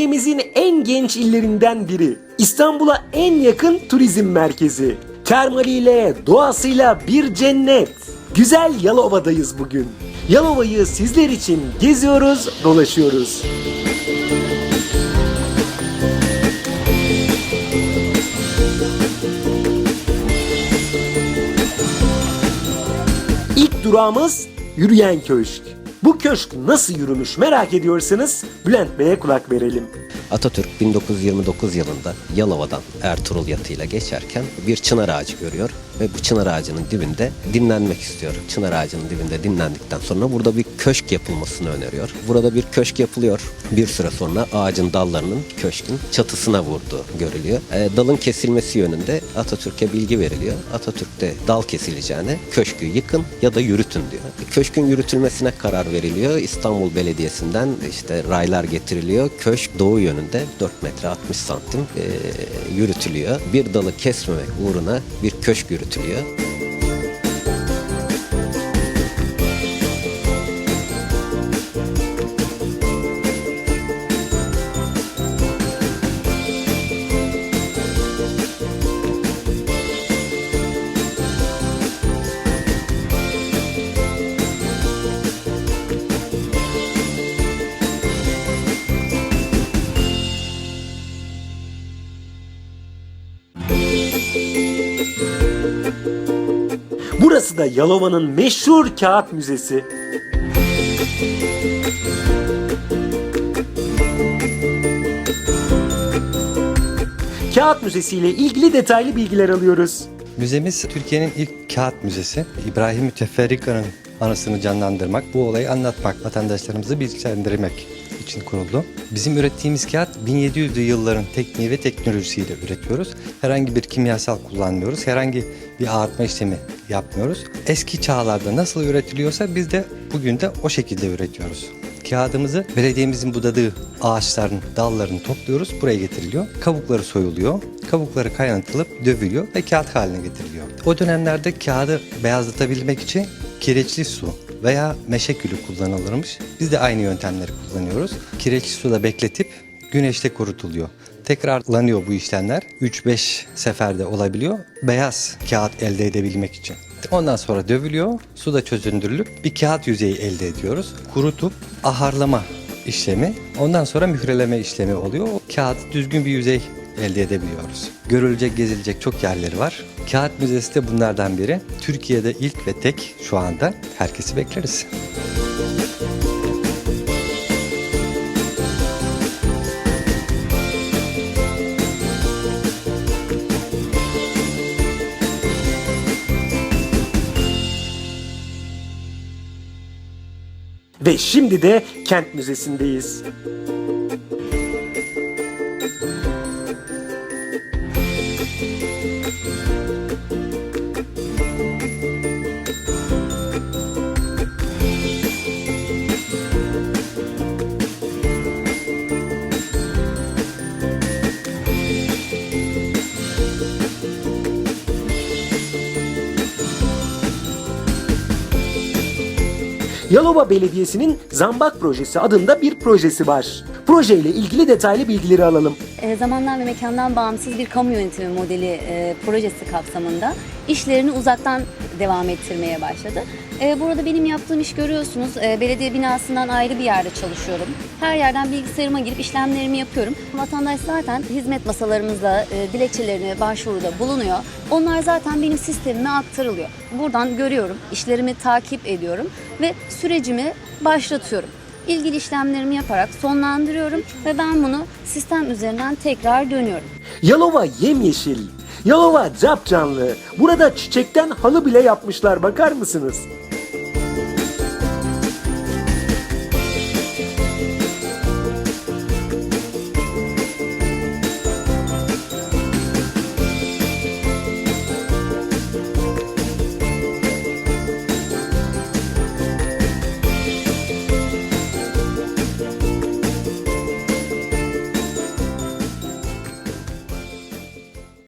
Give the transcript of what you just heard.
Türkiye'mizin en genç illerinden biri. İstanbul'a en yakın turizm merkezi. Termaliyle, doğasıyla bir cennet. Güzel Yalova'dayız bugün. Yalova'yı sizler için geziyoruz, dolaşıyoruz. İlk durağımız Yürüyen Köşk. Bu köşk nasıl yürümüş merak ediyorsanız Bülent Bey'e kulak verelim. Atatürk 1929 yılında Yalova'dan Ertuğrul yatıyla geçerken bir çınar ağacı görüyor ve bu çınar ağacının dibinde dinlenmek istiyor. Çınar ağacının dibinde dinlendikten sonra burada bir köşk yapılmasını öneriyor. Burada bir köşk yapılıyor. Bir süre sonra ağacın dallarının köşkün çatısına vurduğu görülüyor. E, dalın kesilmesi yönünde Atatürk'e bilgi veriliyor. Atatürk de dal kesileceğine köşkü yıkın ya da yürütün diyor. Köşkün yürütülmesine karar veriliyor. İstanbul Belediyesi'nden işte raylar getiriliyor. Köşk doğu yönünde 4 metre 60 santim e, yürütülüyor. Bir dalı kesmemek uğruna bir köşk yürütülüyor. to katılıyor. Burası da Yalova'nın meşhur kağıt müzesi. Kağıt Müzesi ile ilgili detaylı bilgiler alıyoruz. Müzemiz Türkiye'nin ilk kağıt müzesi. İbrahim Müteferrika'nın anısını canlandırmak, bu olayı anlatmak, vatandaşlarımızı bilgilendirmek için kuruldu. Bizim ürettiğimiz kağıt 1700'lü yılların tekniği ve teknolojisiyle üretiyoruz. Herhangi bir kimyasal kullanmıyoruz. Herhangi bir ağartma işlemi yapmıyoruz. Eski çağlarda nasıl üretiliyorsa biz de bugün de o şekilde üretiyoruz. Kağıdımızı belediyemizin budadığı ağaçların dallarını topluyoruz. Buraya getiriliyor. Kabukları soyuluyor. Kabukları kaynatılıp dövülüyor ve kağıt haline getiriliyor. O dönemlerde kağıdı beyazlatabilmek için kireçli su veya meşe külü kullanılırmış. Biz de aynı yöntemleri kullanıyoruz. Kireçli suda bekletip güneşte kurutuluyor. Tekrarlanıyor bu işlemler. 3-5 seferde olabiliyor. Beyaz kağıt elde edebilmek için. Ondan sonra dövülüyor, suda çözündürülüp bir kağıt yüzeyi elde ediyoruz. Kurutup aharlama işlemi, ondan sonra mühreleme işlemi oluyor. Kağıt düzgün bir yüzey elde edebiliyoruz. Görülecek, gezilecek çok yerleri var. Kağıt Müzesi de bunlardan biri. Türkiye'de ilk ve tek şu anda. Herkesi bekleriz. Ve şimdi de Kent Müzesi'ndeyiz. Yalova Belediyesi'nin Zambak Projesi adında bir projesi var. Projeyle ilgili detaylı bilgileri alalım. E, zamandan ve mekandan bağımsız bir kamu yönetimi modeli e, projesi kapsamında işlerini uzaktan devam ettirmeye başladı. E, burada benim yaptığım iş görüyorsunuz. E, belediye binasından ayrı bir yerde çalışıyorum. Her yerden bilgisayarıma girip işlemlerimi yapıyorum. Vatandaş zaten hizmet masalarımızda e, dilekçelerini başvuruda bulunuyor. Onlar zaten benim sistemime aktarılıyor. Buradan görüyorum, işlerimi takip ediyorum ve sürecimi başlatıyorum ilgili işlemlerimi yaparak sonlandırıyorum ve ben bunu sistem üzerinden tekrar dönüyorum. Yalova yemyeşil. Yalova capcanlı. Burada çiçekten halı bile yapmışlar bakar mısınız?